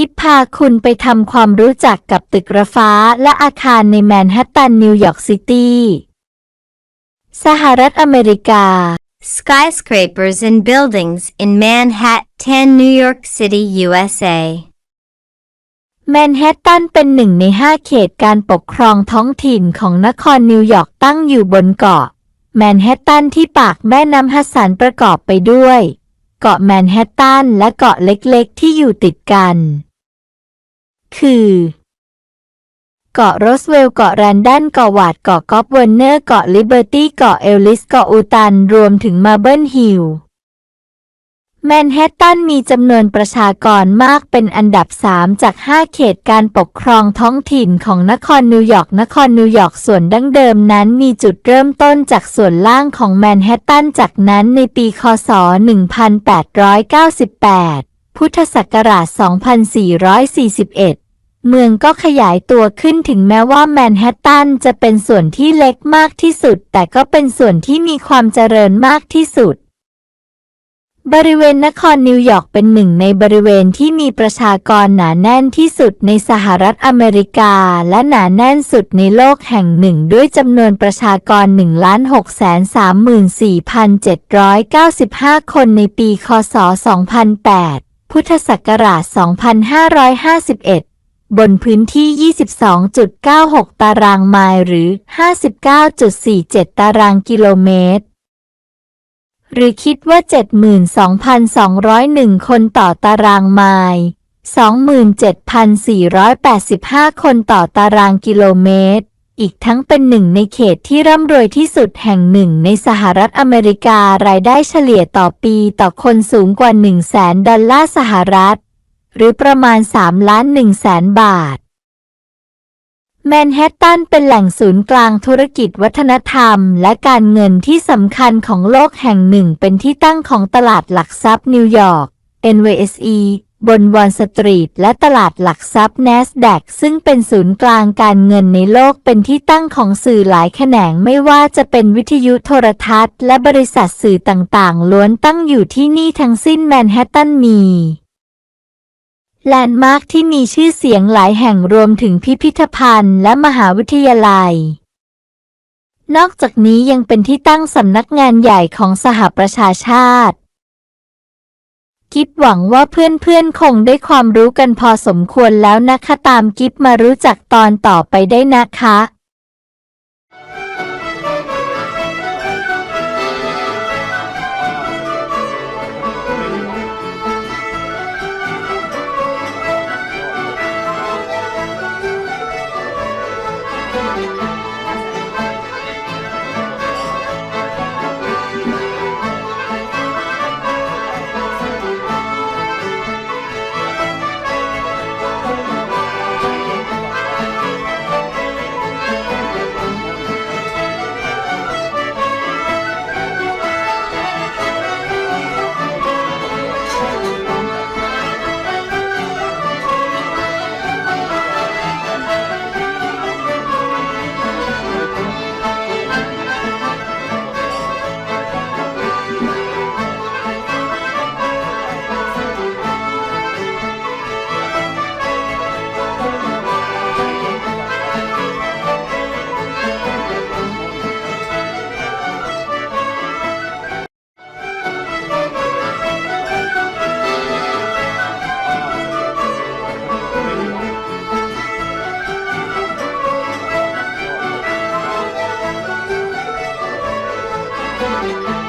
กิฟพาคุณไปทำความรู้จักกับตึกระฟ้าและอาคารในแมนฮัตตันนิวยอร์กซิตี้ สหรัฐอเมริกา Skyscrapers and buildings in Manhattan, New York City, USA. แมนฮัตตันเป็นหนึ่งในห้าเขตการปกครองท้องถิ่นของนครนิวยอร์กตั้งอยู่บนเกาะแมนฮัตตันที่ปากแม่น้ำฮัสสันประกอบไปด้วย เกาะแมนฮัตตันและเกาะเล็กๆ ที่อยู่ติดกัน คือ เกาะโรสเวลล์เกาะแรนดันเกาะวาดเกาะกอฟเวอร์เนอร์เกาะลิเบอร์ตี้เกาะเอลลิสเกาะอูตัน รวมถึงมาเบิลฮิลล์แมนฮัตตันมีจำนวนประชากรมากเป็นอันดับ 3 จาก 5 เขตการปกครองท้องถิ่นของนครนิวยอร์ก นครนิวยอร์กส่วนดั้งเดิมนั้นมีจุดเริ่มต้นจากส่วนล่างของแมนฮัตตัน จากนั้นในปี คศ 1898 พุทธศักราช 2441 เมืองก็ขยายตัวขึ้นถึงแม้ว่าแมนฮัตตันจะเป็นส่วนที่เล็กมากที่สุด แต่ก็เป็นส่วนที่มีความเจริญมากที่สุด บริเวณนครนิวยอร์กเป็นหนึ่งในบริเวณที่มีประชากรหนาแน่นที่สุดในสหรัฐอเมริกา และหนาแน่นสุดในโลกแห่งหนึ่งด้วยจำนวนประชากร 1,634,795 คนในปี คศ 2008 พุทธศักราช 2551 บนพื้นที่ 22.96 ตารางไมล์หรือ 59.47 ตารางกิโลเมตร หรือคิดว่า 72,201 คนต่อตารางไมล์27,485 คนต่อตารางกิโลเมตร อีกทั้งเป็นหนึ่งในเขตที่ร่ำรวยที่สุดแห่งหนึ่งในสหรัฐอเมริการายได้เฉลี่ยต่อปีต่อคนสูงกว่า 100,000ดอลลาร์สหรัฐ หรือประมาณ 3 ล้าน1แสนบาท แมนฮัตตันเป็นแหล่งศูนย์กลางธุรกิจวัฒนธรรม และการเงินที่สำคัญของโลกแห่งหนึ่งเป็นที่ตั้งของตลาดหลักทรัพย์นิวยอร์ก NYSE บนวอลสตรีทและตลาดหลักทรัพย์ NASDAQ ซึ่งเป็นศูนย์กลางการเงินในโลกเป็นที่ตั้งของสื่อหลายแขนงไม่ว่าจะเป็นวิทยุโทรทัศน์ และบริษัทสื่อต่างๆ ล้วนตั้งอยู่ที่นี่ทั้งสิ้นแมนฮัตตันมีแลนด์มาร์คที่มีชื่อเสียงหลายแห่งรวมถึงพิพิธภัณฑ์และมหาวิทยาลัย นอกจากนี้ยังเป็นที่ตั้งสำนักงานใหญ่ของสหประชาชาติ กิฟหวังว่าเพื่อนๆ คงได้ความรู้กันพอสมควรแล้วนะคะตามกิฟมารู้จักตอนต่อไปได้นะคะ Música